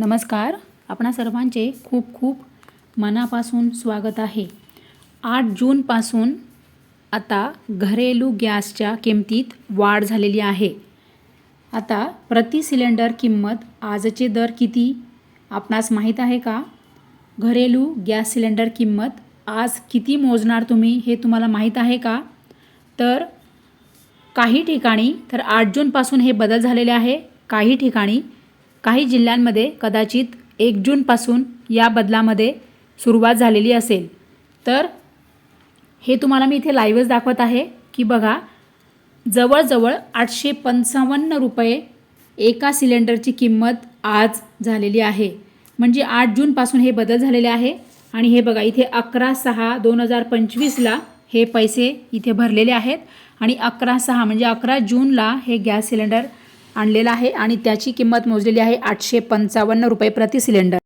नमस्कार. आपणा सर्वांचे खूप खूप मनापासून स्वागत आहे. आठ जूनपासून आता घरेलू गॅसच्या किमतीत वाढ झालेली आहे. आता प्रति सिलेंडर किंमत आजचे दर किती? आपणास माहीत आहे का? घरेलू गॅस सिलेंडर किंमत आज किती मोजणार तुम्ही हे तुम्हाला माहीत आहे का? तर काही ठिकाणी तर आठ जूनपासून हे बदल झालेले आहे. काही ठिकाणी काही जिल्ह्यांमध्ये कदाचित एक जूनपासून या बदलामध्ये सुरुवात झालेली असेल. तर हे तुम्हाला मी इथे लाईव्हच दाखवत आहे की बघा जवळजवळ आठशे पंचावन्न रुपये एका सिलेंडरची किंमत आज झालेली आहे. म्हणजे आठ जूनपासून हे बदल झालेले आहे आणि हे बघा इथे अकरा सहा दोन हजार पंचवीसला हे पैसे इथे भरलेले आहेत आणि अकरा सहा म्हणजे अकरा जूनला हे गॅस सिलेंडर आणलेला आहे आणि त्याची किंमत मोजलेली आहे आठशे पंचावन्न रुपये प्रति सिलेंडर.